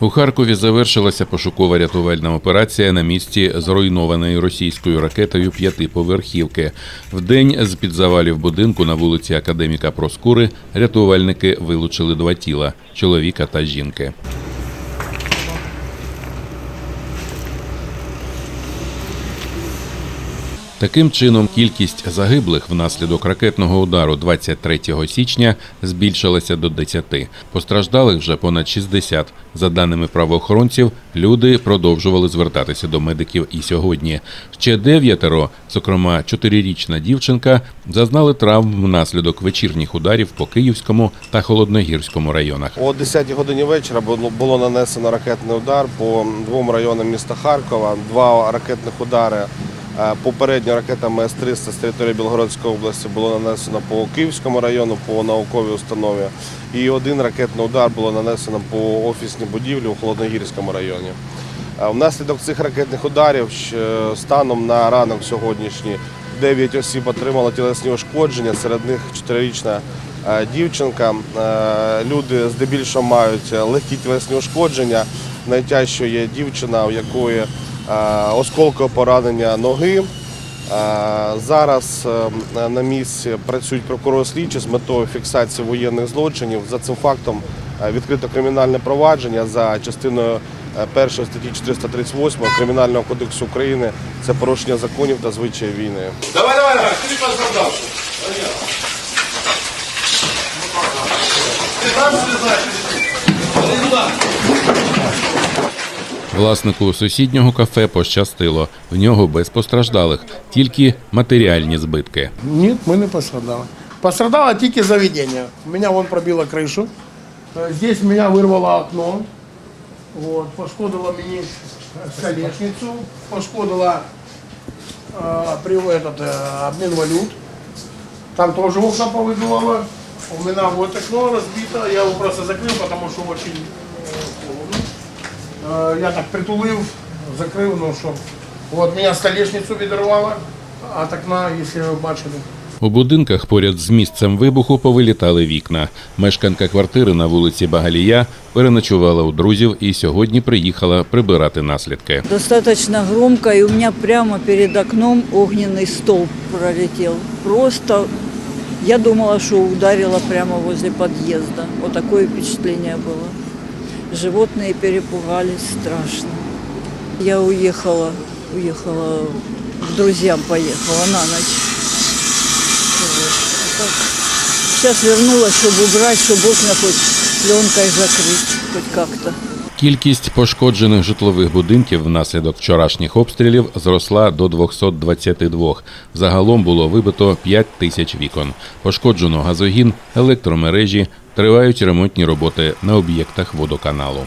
У Харкові завершилася пошукова рятувальна операція на місці зруйнованої російською ракетою п'ятиповерхівки. Вдень з під завалів будинку на вулиці Академіка Проскури рятувальники вилучили два тіла чоловіка та жінки. Таким чином, кількість загиблих внаслідок ракетного удару 23 січня збільшилася до 10. Постраждалих вже понад 60. За даними правоохоронців, люди продовжували звертатися до медиків і сьогодні. Ще дев'ятеро, зокрема чотирирічна дівчинка, зазнали травм внаслідок вечірніх ударів по Київському та Холодногірському районах. О 10 годині вечора було- нанесено ракетний удар по двом районам міста Харкова. Два ракетних удари. Е, Попередньо ракетами С-300 з території Білгородської області було нанесено по Київському району, по науковій установі. І один ракетний удар було нанесено по офісній будівлі у Холодногірському районі. Е, Внаслідок цих ракетних ударів станом на ранок сьогоднішній 9 осіб отримало тілесні ушкодження, серед них 4-річна е, дівчинка. Е, Люди здебільшого мають е, легкі тілесні ушкодження. Найтяжчою є дівчина, у якої е, осколкове поранення ноги. Е, Зараз е, на місці працюють прокурори слідчі з метою фіксації воєнних злочинів. За цим фактом е, відкрито кримінальне провадження за частиною е, першої статті 438 Кримінального кодексу України. Це порушення законів та звичаїв війни. Давай, давай, давай, ты не пострадавший. Власнику сусіднього кафе пощастило. В нього без постраждалих, тільки матеріальні збитки. Ні, ми не пострадали. Пострадало тільки заведення. У мене вон пробило кришу. Е, Здесь меня вирвало окно. Вот, пошкодило мені столешницю, пошкодило э, при, этот, э, обмен валют. Там тоже окна повыбивало. У меня вот окно разбито, я его просто закрыл, потому что очень э, холодно. Э, Я так притулив, закрив, ну що. Вот, меня столешницю відірвало от окна, якщо ви бачили. У будинках поряд з місцем вибуху повилітали вікна. Мешканка квартири на вулиці Багалія переночувала у друзів і сьогодні приїхала прибирати наслідки. Достаточно громко, и у меня прямо перед окном огненный столб пролетел. Просто я думала, что ударило прямо возле подъезда. Вот такое впечатление было. Животные перепугались страшно. Я уехала, уехала, к друзьям поехала на ночь. Вот. А так, Сейчас вернулась, чтобы убрать, чтобы окна хоть пленкой закрыть, хоть как-то. Кількість пошкоджених житлових будинків внаслідок вчорашніх обстрілів зросла до 222. Загалом було вибито 5 тисяч вікон. Пошкоджено газогін, електромережі, тривають ремонтні роботи на об'єктах водоканалу.